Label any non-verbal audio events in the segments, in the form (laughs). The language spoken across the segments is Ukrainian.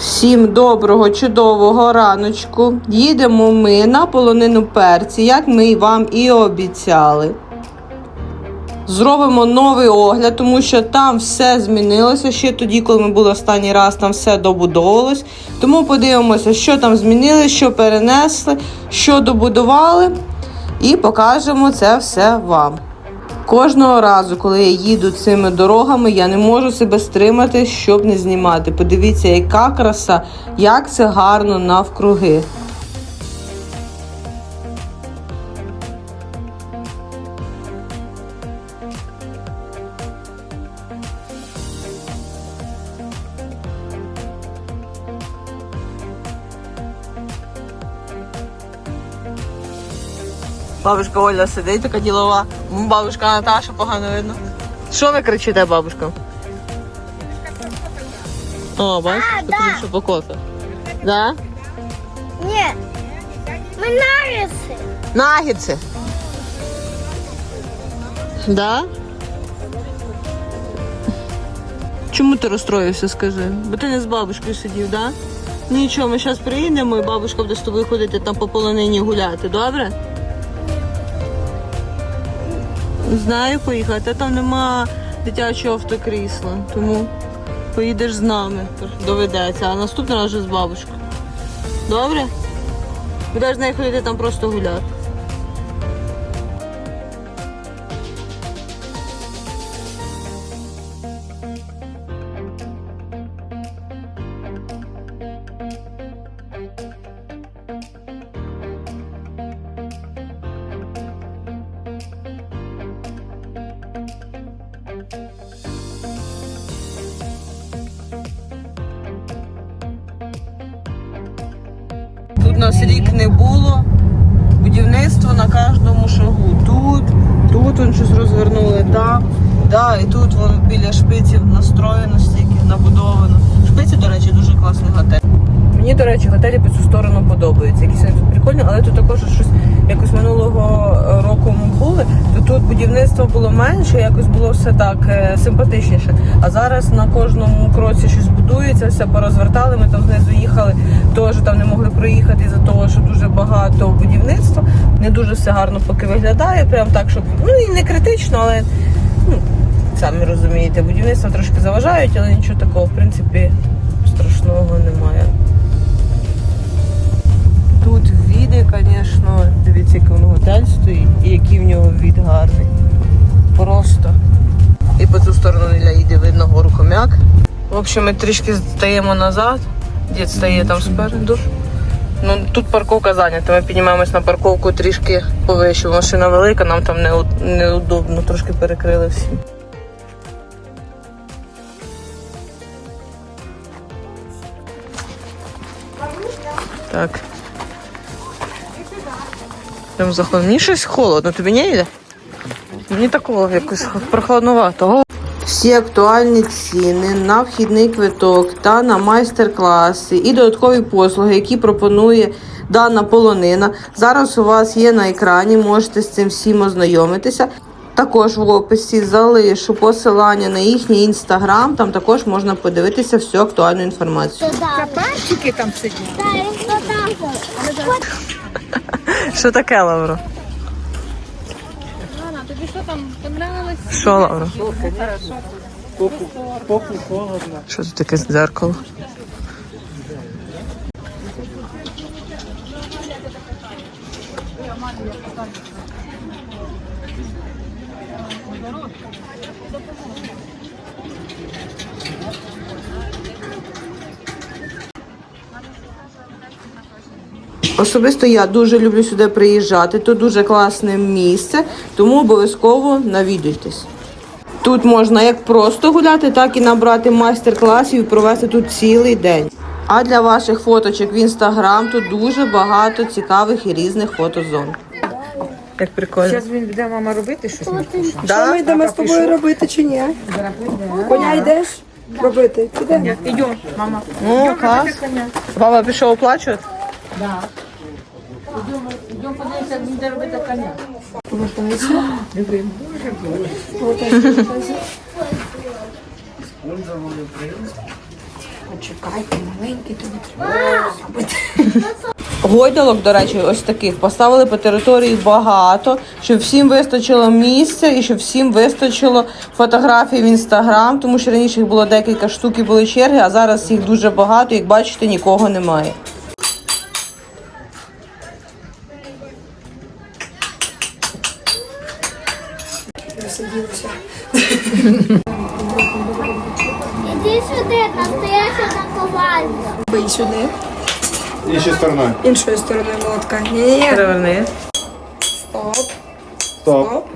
Всім доброго, чудового раночку. Їдемо ми на полонину перці, як ми вам і обіцяли. Зробимо новий огляд, тому що там все змінилося. Ще тоді, коли ми були останній раз, там все добудовувалось. Тому подивимося, що там змінили, що перенесли, що добудували, і покажемо це все вам. Кожного разу, коли я їду цими дорогами, я не можу себе стримати, щоб не знімати. Подивіться, яка краса, як це гарно навкруги. Бабушка Оля сидить, така ділова. Бабушка Наташа погано видно. Що ви кричите, бабушка? О, бачиш, да. що по кофе. Да? Нет, мы нарисы. Нагідці. Да? Чому ти розстроївся, скажи? Бо ти не з бабушкою сидів, да? Нічого, ми зараз приїдемо і бабушка буде з тобою ходити там по полонині гуляти, добре? Знаю поїхати, а там нема дитячого автокрісла, тому поїдеш з нами, доведеться, а наступний раз вже з бабушкою. Добре? Будеш з нею ходити там просто гуляти. Нас рік не було. Будівництво на кожному шагу. Тут, тут вон щось розвернули, там. Да, і тут вон біля шпиців настроєно стільки, набудовано. Шпиці, до речі, дуже класний готель. Мені, до речі, готелі по цю сторону подобаються. Якісь вони тут прикольні, але тут також щось якось минулого е, року ми були, то тут будівництво було менше, якось було все так е, симпатичніше. А зараз на кожному кроці щось будується, все порозвертали. Ми там знизу їхали, теж там не могли проїхати із-за того, що дуже багато будівництва. Не дуже все гарно поки виглядає. Прям так, щоб ну і не критично, але ну, самі розумієте, будівництво трошки заважають, але нічого такого, в принципі, страшного немає. Тут віди, звісно, дивіться, який воно готель стоїть і який в нього від гарний. Просто. І по цю сторону Ілля їде, видно гору хомяк. В общем, ми трішки стаємо назад. Дід стає там спереду. Ну, тут парковка зайнята. Ми піднімаємось на парковку трішки повище. Машина велика, нам там неудобно, трошки перекрили всі. Так. Прям заходимо. Мені щось холодно, тобі не йде? Мені такого якось прохладнувато. Всі актуальні ціни на вхідний квиток та на майстер-класи і додаткові послуги, які пропонує дана полонина. Зараз у вас є на екрані, можете з цим всім ознайомитися. Також в описі залишу посилання на їхній інстаграм. Там також можна подивитися всю актуальну інформацію. Да, Перчики там сидять. (laughs) Що таке, Лавро? Ладно, тобі що там понравилось? Що, Лавро? Попу холодно. Що тут таке дзеркало? Особисто я дуже люблю сюди приїжджати. Тут дуже класне місце, тому обов'язково навідуйтесь. Тут можна як просто гуляти, так і набрати майстер-класів і провести тут цілий день. А для ваших фоточок в інстаграм тут дуже багато цікавих і різних фотозон. Як прикольно. Зараз він буде мама робити щось. Да? Що ми йдемо з тобою робити чи ні? Коня йдеш робити? Підемо. Йдемо, мама. Ну, клас. Баба пішов оплачувати? Йдемо подивимося, як буде. Гойдалок, до речі, ось таких поставили по території багато, щоб всім вистачило місця і щоб всім вистачило фотографій в інстаграм, тому що раніше їх було декілька штук і були черги, а зараз їх дуже багато. Як бачите, нікого немає. Іди сюди, настояща наковальня. Бий сюди. Іншою стороною. Іншою стороною молотка. Ні-ні. Переверни. Стоп. Стоп. Стоп.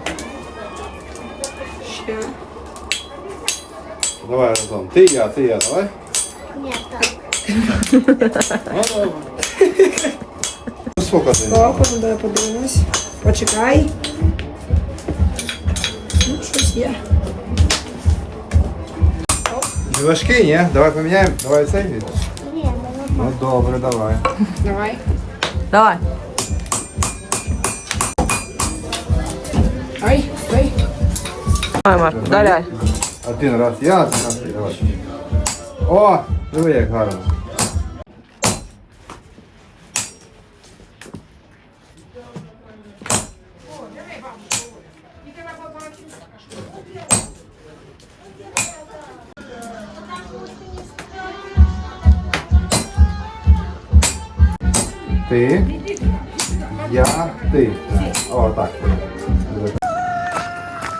Ще. Давай разом. Ти я, ти я, давай. Ні, так. Ну, добре. Сколько ти? Стоп, ну дай подивимось. Почекай. Ну, щось є. Не важкий, ні? Давай поміняємо. Давай цей не Ну добре, давай. Давай. Давай. Ай, ай. Давай, Марк, вдаляй. Один раз я, один раз. Давай. О, диви як гарно.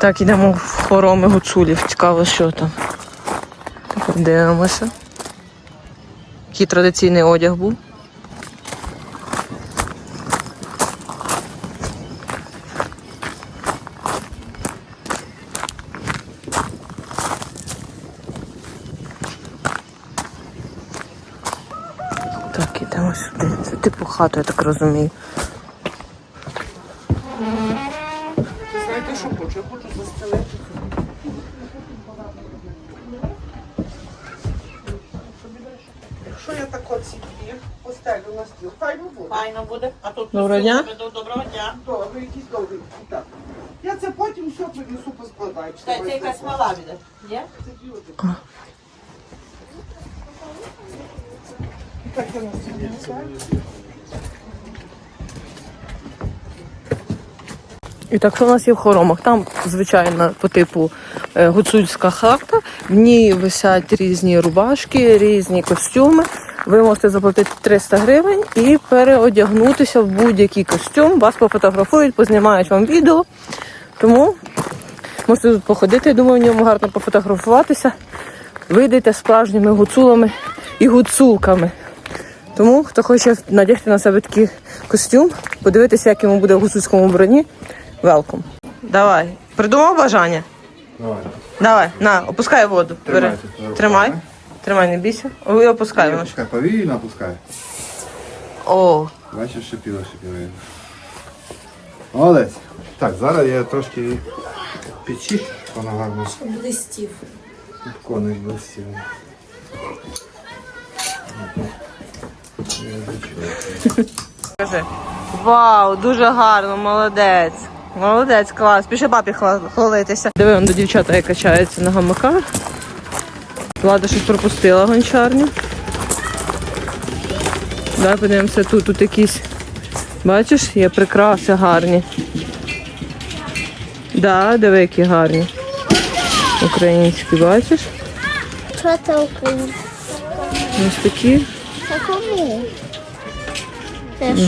Так, йдемо в хороми гуцулів. Цікаво, що там. Так, дивимося. Який традиційний одяг був. Так, ідемо сюди. Це типу хату, я так розумію. Що хочу? Я хочу застелити. Якщо я так от собі постелю на стіл, файно буде. Файно буде. А тут Доброго дня. Доброго дня. Добре, якісь довгий. Так. Я це потім все принесу поскладаю. Та це якась мала буде. Є? Так я на стіл І так, що у нас є в хоромах? Там, звичайно, по типу е, гуцульська хата. В ній висять різні рубашки, різні костюми. Ви можете заплатити 300 гривень і переодягнутися в будь-який костюм. Вас пофотографують, познімають вам відео. Тому можете тут походити, я думаю, в ньому гарно пофотографуватися. Вийдете справжніми гуцулами і гуцулками. Тому, хто хоче надягти на себе такий костюм, подивитися, як йому буде в гуцульському броні. Велком. Давай. Придумав бажання? Давай. Давай, на, опускай воду. Бери. Тримайте руками. Тримай. Тримай, не бійся. Ой, опускай. воно ж. Пускай, повільно пускай. О, Бачиш, шипіло, шипіло. Молодець. Так, зараз я трошки підчищу, щоб воно гарно Блистів. коник блистів. скажи. Вау, дуже гарно, молодець. Молодець, клас. Пішли папі хвалитися. Диви, он до дівчата як качаються на гамаках. Влада щось пропустила гончарню. Давай подивимося тут, тут якісь. Бачиш, є прикраси гарні. Да, диви, які гарні. Українські, бачиш? Що це українське? Ось такі Це кому?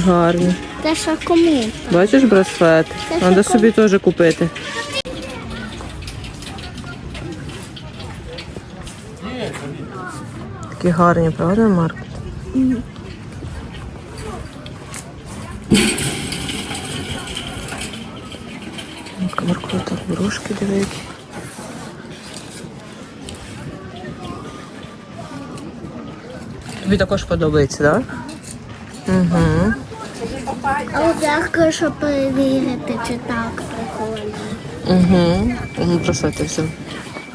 Гарні. Це ж кому? Бачиш браслет? Це Треба що, собі теж купити. Такі гарні, правда, Марк? Марко, так брошки дивить. Тобі також подобається, так? Угу. А як щоб перевірити, чи так прикольно. Угу. Все.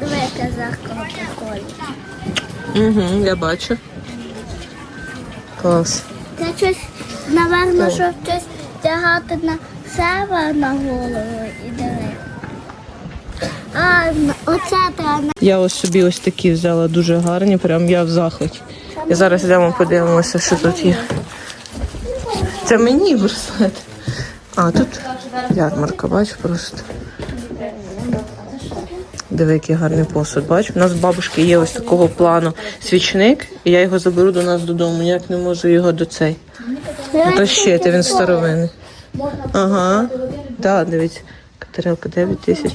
Диви, зеркало прикольне. Угу, я бачу. Клас. Це щось, напевно, щоб щось тягати на себе на голову і диви. А, оце. Я ось собі ось такі взяла дуже гарні, прям я в захваті. І зараз йдемо подивимося, що тут є. Це мені браслет. А, тут ярмарка, бач просто. Диви, який гарний посуд. Бач, у нас в бабушки є ось такого плану свічник, і я його заберу до нас додому. Ніяк не можу його до цей. Тащити, він старовинний. Ага. Так, дивіться. Катерелка 9 тисяч.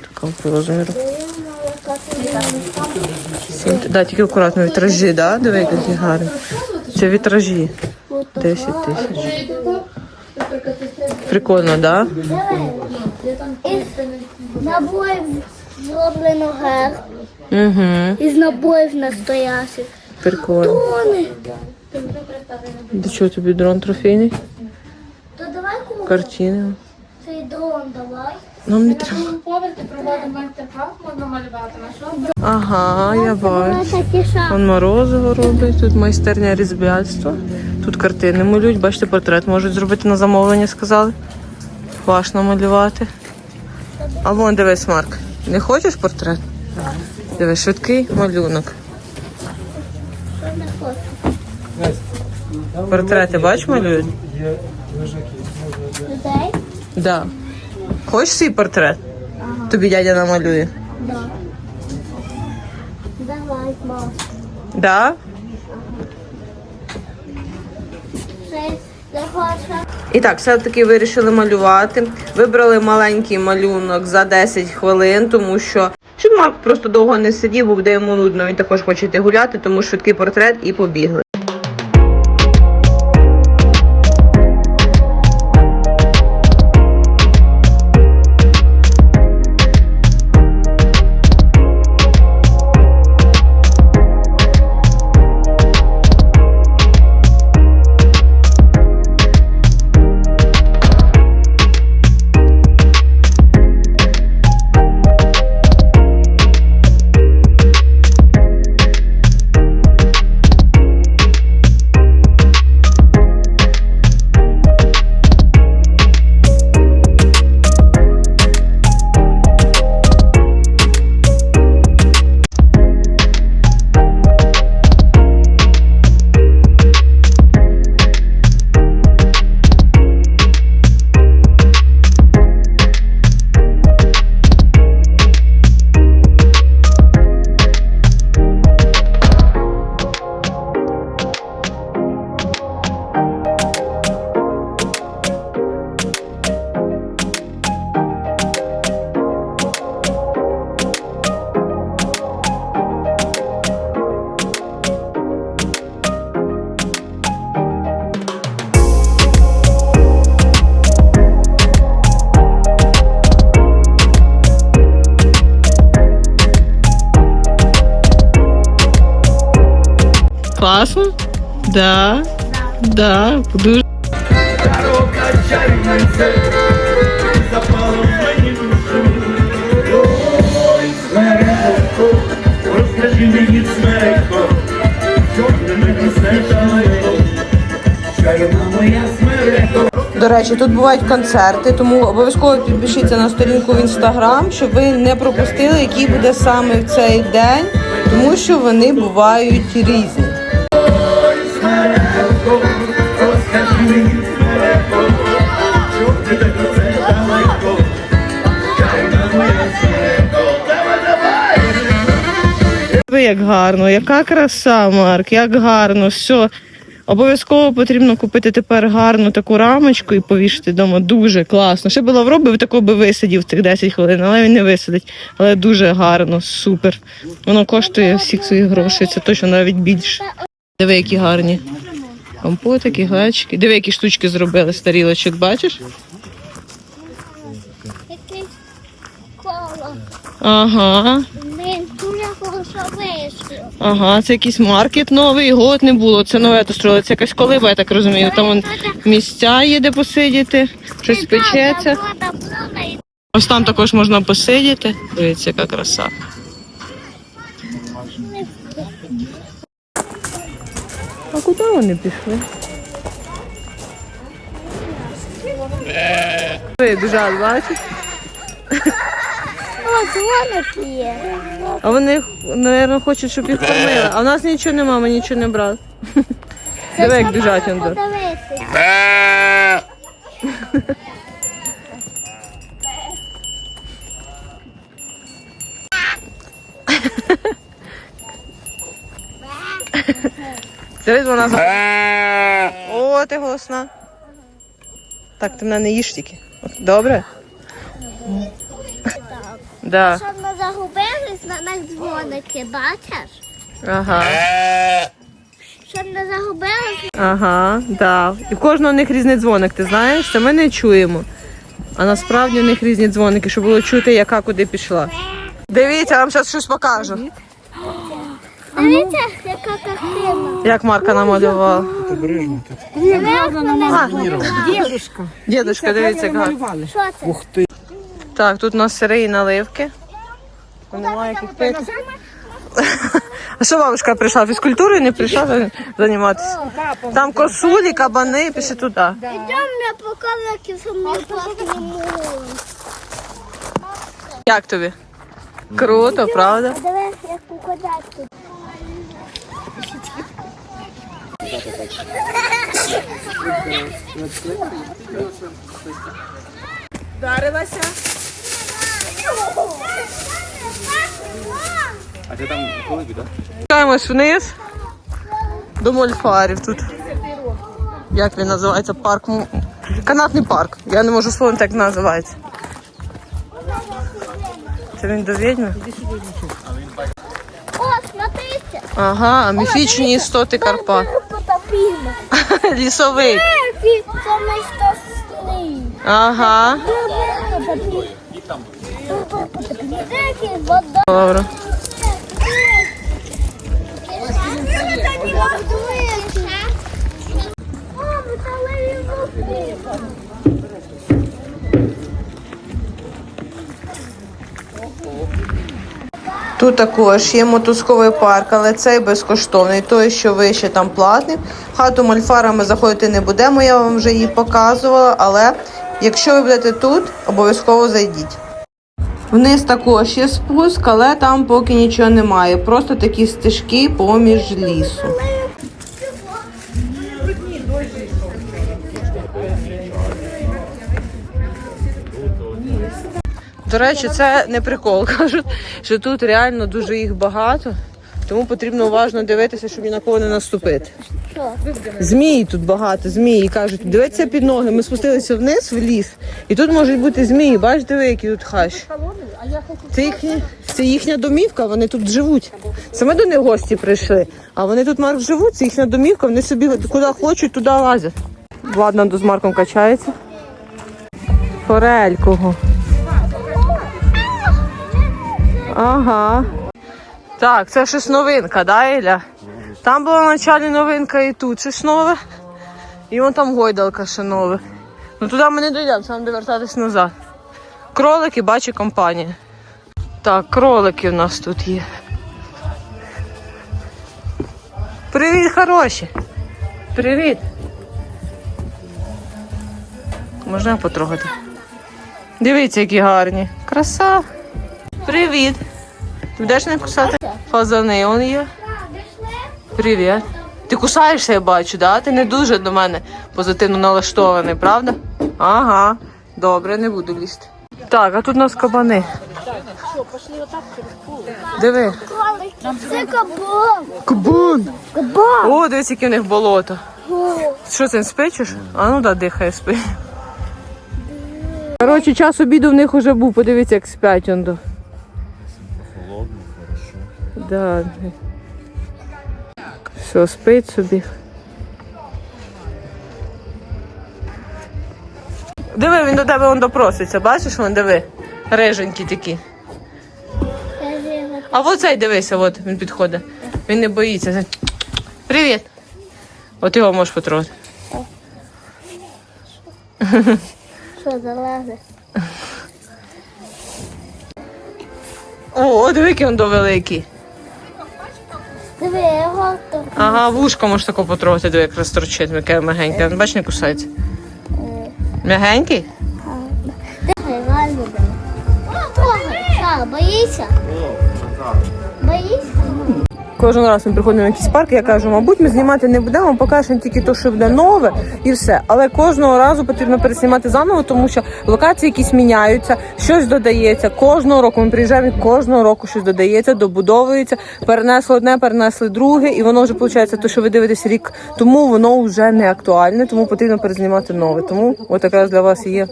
Така по розміру. Сім- Да, тільки акуратно вітражі, да? Диви, які гарні. Це вітражі. 10 тисяч. Прикольно, да? Набоїв зроблено гер. Угу. Із набоїв настоящих. Прикольно. Вони. До чого тобі дрон трофейний? То давай купимо Картини. цей дрон, давай. Нам не треба. Поверхи проводимо майстер-клас, можна малювати на що? Ага, я бачу. Он морозиво робить, тут майстерня різбільства. Тут картини малюють, бачите, портрет можуть зробити на замовлення, сказали. Ваш намалювати. А вон дивись, Марк. Не хочеш портрет? Дивись, швидкий малюнок. Портрети, бач, малюють? Людей? Да. Хочеш свій портрет? Тобі дядя намалює. Да. Давай, мам. Да? І так, все-таки вирішили малювати. Вибрали маленький малюнок за 10 хвилин, тому що щоб Марк просто довго не сидів, бо буде йому нудно. Він також хоче йти гуляти, тому швидкий портрет і побігли. Класно? Да. Да. Дуже. До речі, тут бувають концерти, тому обов'язково підпишіться на сторінку в інстаграм, щоб ви не пропустили, який буде саме в цей день, тому що вони бувають різні. Як гарно, яка краса, Марк, як гарно, все. Обов'язково потрібно купити тепер гарну таку рамочку і повішати вдома. Дуже класно. Ще би Лавро би такого би висидів цих 10 хвилин, але він не висидить. Але дуже гарно, супер. Воно коштує всіх своїх грошей, це точно навіть більше. Диви, які гарні. Компотики, глечики. Диви, які штучки зробили з тарілочок, бачиш? Ага. Ага, це якийсь маркет новий, його от не було. Це нове то строїли. Це якась колиба, я так розумію. Там вон місця є, де посидіти, щось печеться. Ось там також можна посидіти. Дивіться, яка краса. Куди вони пішли? Ви біжали, бачиш? дзвоник є. А вони, мабуть, хочуть, щоб їх кормили. А в нас нічого нема, ми нічого не брали. Диви, як біжать Андор. Подивитися. Дивись, вона за... О, ти голосна. Так, ти мене не їж тільки. Добре? Да. Щоб не загубились на дзвоники, бачиш? Ага. Щоб не загубились. Ага, да. І в кожного в них різний дзвоник, ти знаєш? Це ми не чуємо. А насправді в них різні дзвоники, щоб було чути, яка куди пішла. Дивіться, я вам зараз щось покажу. Дивіться, яка картина. Як Марка намалювала. Дідушка. Дідушка, дивіться, як гарно. Що це? Так, тут у нас сири і наливки. Немає яких пити. А що бабушка прийшла? Фізкультурою не прийшла займатися? Там косулі, кабани, пішли туди. Я покажу, які самі. Як тобі? Круто, правда? Дивись, як покладати тут. Вдарилася. Спускаємось вниз до мольфарів тут. Як він називається? Парк. Канатний парк. Я не можу словом так називається. Це він до відьми? О, смотрите. Ага, міфічні істоти Карпат. Потопімо. Лісовик. Це ми. Ага. Добре. вода. Тут також є мотузковий парк, але цей безкоштовний. Той, що вище там платний. Хату мальфара ми заходити не будемо, я вам вже її показувала. Але якщо ви будете тут, обов'язково зайдіть. Вниз також є спуск, але там поки нічого немає. Просто такі стежки поміж лісу. До речі, це не прикол. (laughs) Кажуть, що тут реально дуже їх багато, тому потрібно уважно дивитися, щоб ні на кого не наступити. Змії тут багато, змії кажуть, дивіться під ноги. Ми спустилися вниз в ліс, і тут можуть бути змії. Бачиш, диви, які тут хащі. Це їхня, це їхня домівка, вони тут живуть. Саме до них гості прийшли, а вони тут Марк живуть, це їхня домівка, вони собі куди хочуть, туди лазять. Ладно, з Марком качається. Форелького. Ага. Так, це щось новинка, да, Іля? Там була вначалі новинка і тут щось нове. І вон там гойдалка ще нове. Ну туди ми не дійдемо, там де вертатись назад. Кролики, бачу, компанія. Так, кролики в нас тут є. Привіт, хороші. Привіт. Можна потрогати? Дивіться, які гарні. Краса. Привіт. Ти будеш не кусати? Фазани он є. Привіт. Ти кусаєшся, я бачу, да? Ти не дуже до мене позитивно налаштований, правда? Ага. Добре, не буду лізти. Так, а тут у нас кабани. Диви. Це кабан. Кабан. Кабан. О, дивись, які в них болото. Що це, спечеш? А ну да, дихає, спи. Коротше, час обіду в них вже був, подивіться, як спять он до. Холодно, хорошо. Да. Все, спить собі. Диви, він до тебе он допроситься, бачиш, вон диви. Риженькі такі. А от цей дивися, от він підходить. Він не боїться. Привіт. От його можеш потрогати. Що залазить? О, диви, який він до великий. Диви, його тут. Ага, вушко можеш тако потрогати, диви, як розторчить, яке мягеньке. Бач, не кусається. Мягенький? Диви, Боїться? Трогай? Боїшся? Кожен раз ми приходимо в якийсь парк, я кажу, мабуть, ми знімати не будемо, покажемо тільки те, що буде нове, і все. Але кожного разу потрібно переснімати заново, тому що локації якісь міняються, щось додається. Кожного року ми приїжджаємо, кожного року щось додається, добудовується. Перенесли одне, перенесли друге, і воно вже виходить, те, що ви дивитесь рік тому, воно вже не актуальне, тому потрібно перезнімати нове. Тому от якраз для вас є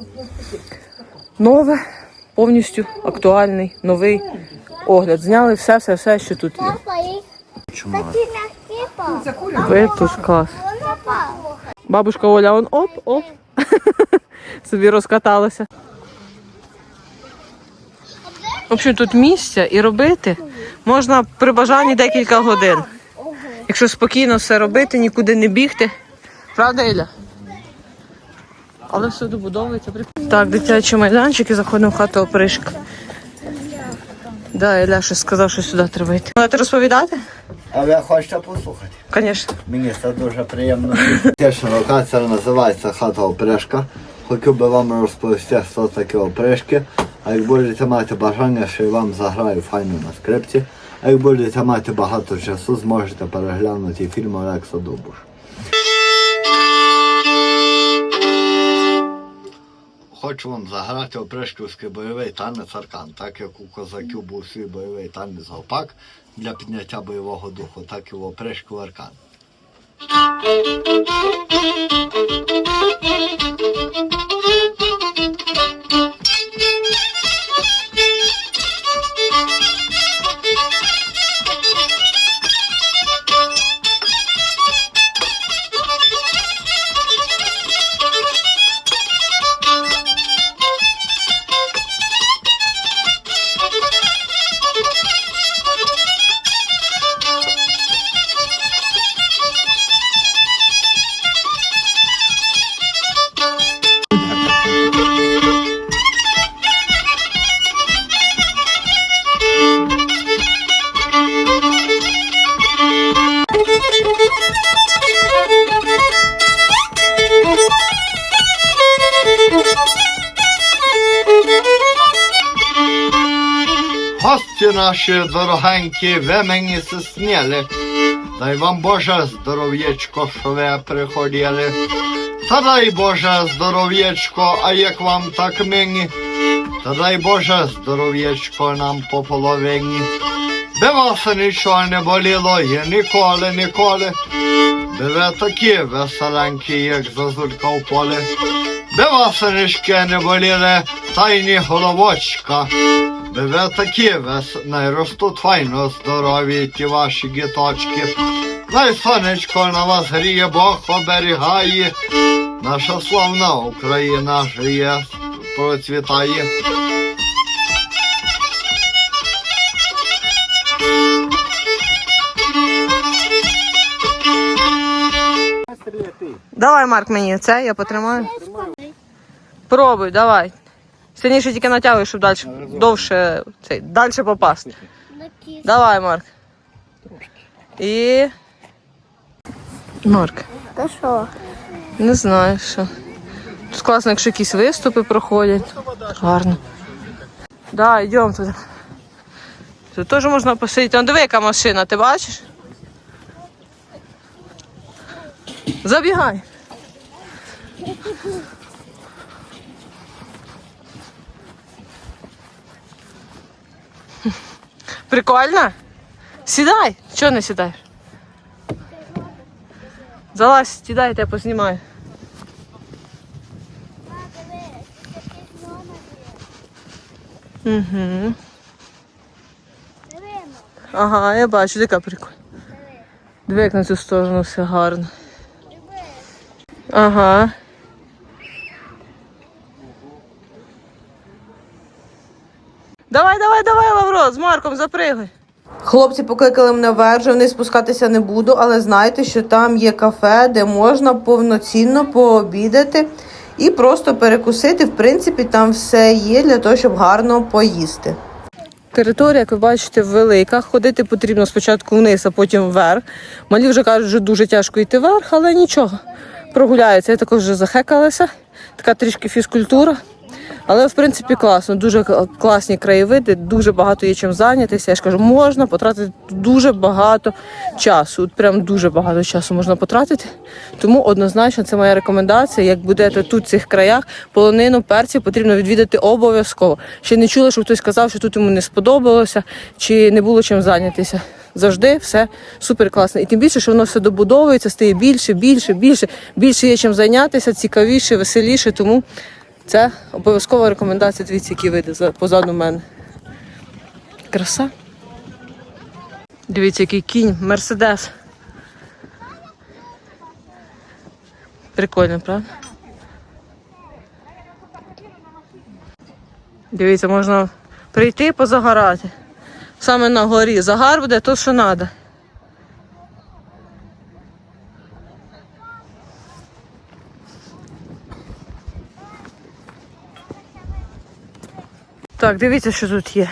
нове, повністю актуальний, новий огляд. Зняли все, все, все, що тут є. Папа, і такі м'які папа. Ви тут клас. Вона папа. Бабушка Оля, он оп, оп. (laughs) Собі розкаталася. В общем, тут місця і робити можна при бажанні декілька годин. Якщо спокійно все робити, нікуди не бігти. Правда, Іля? Але все добудовується. Так, дитячий майданчик і заходимо в хату опришка. Да, Іля щось сказав, що сюди треба йти. Можете розповідати? А ви хочете послухати? Звісно. Мені це дуже приємно. Теж локація називається хата опришка. Хотів би вам розповісти, що таке опришки. А як будете мати бажання, що я вам заграю файно на скрипці. А як будете мати багато часу, зможете переглянути фільм Олекса Дубуш. Хочу вам заграти опришківський бойовий танець аркан, так як у козаків був свій бойовий танець гопак для підняття бойового духу, так і в опришку аркан. Гості наші дорогенькі, ви мені сисніли. Дай вам Боже здоров'ячко, що ви приходили. Та дай Боже здоров'ячко, а як вам так мені. Та дай Боже здоров'ячко нам по половині. Би вас нічого не боліло і ніколи, ніколи. Би ви такі веселенькі, як зазулька в полі. Би вас нишки не боліли, та й ні головочка. Би ви такі вес... най ростуть файно здорові ті ваші гіточки. Най сонечко на вас гріє, Бог оберігає. Наша славна Україна жиє, процвітає. Давай, Марк, мені це, я потримаю. Пробуй, давай. Сильніше тільки натягуй, щоб далі довше цей, далі попасти. Давай, Марк. І. Марк, Та що? не знаю що. Тут класно, якщо якісь виступи проходять. Гарно. Да, йдемо туди. Тут теж можна посидіти. Диви, яка машина, ти бачиш? Забігай. Прикольно? Сідай. Чого не сідаєш? Залазь, сідай, я познімаю. Угу. Ага, я бачу, яка прикольна. Диви, як на цю сторону все гарно. Ага. Давай, давай, давай, Лавро, з Марком запригай. Хлопці покликали мене вверх, вже вниз спускатися не буду, але знайте, що там є кафе, де можна повноцінно пообідати і просто перекусити. В принципі, там все є для того, щоб гарно поїсти. Територія, як ви бачите, велика. Ходити потрібно спочатку вниз, а потім вверх. Малі вже кажуть, що дуже тяжко йти вверх, але нічого. Прогуляються. Я також вже захекалася. Така трішки фізкультура. Але в принципі класно, дуже класні краєвиди, дуже багато є чим зайнятися. Я ж кажу, можна потратити дуже багато часу. От прям дуже багато часу можна потратити. Тому однозначно це моя рекомендація. Як будете тут в цих краях, полонину перців потрібно відвідати обов'язково. Ще не чула, що хтось казав, що тут йому не сподобалося чи не було чим зайнятися. Завжди все супер класно. І тим більше, що воно все добудовується, стає більше, більше, більше, більше є чим зайнятися, цікавіше, веселіше. Тому це обов'язкова рекомендація. Дивіться, які види позаду мене. Краса. Дивіться, який кінь, мерседес. Прикольно, правда? Дивіться, можна прийти позагорати. Саме на горі. Загар буде то, що треба. Так, дивіться, що тут є.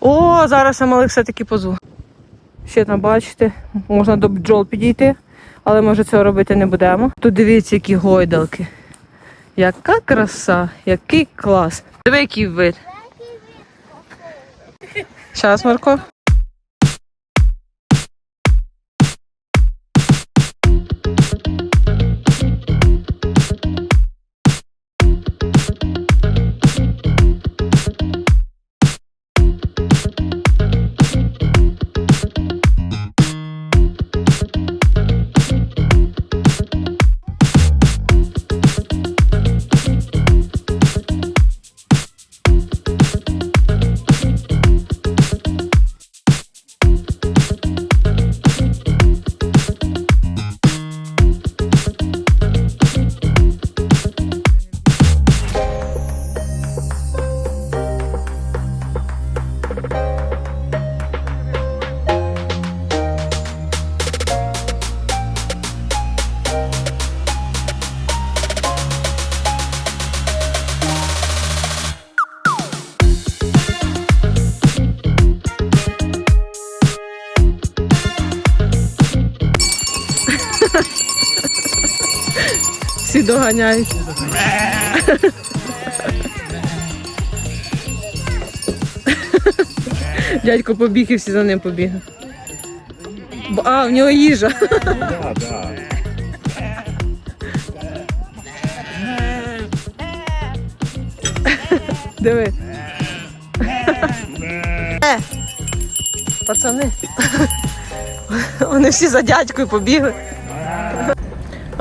О, зараз я малих все-таки позву. Ще там бачите, можна до бджол підійти, але ми вже цього робити не будемо. Тут дивіться, які гойдалки. Яка краса, який клас. Диви, який вид. Зараз, Марко. Доганяють. Дядько побіг і всі за ним побігли. А, в нього їжа. Диви. Пацани. Вони всі за дядькою побігли.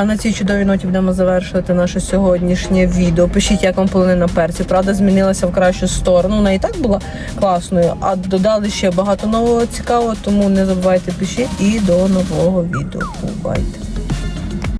А на цій чудовій ноті будемо завершувати наше сьогоднішнє відео. Пишіть, як вам полонина перці. Правда, змінилася в кращу сторону. Вона і так була класною, а додали ще багато нового цікавого. Тому не забувайте пишіть і до нового відео. Бувайте!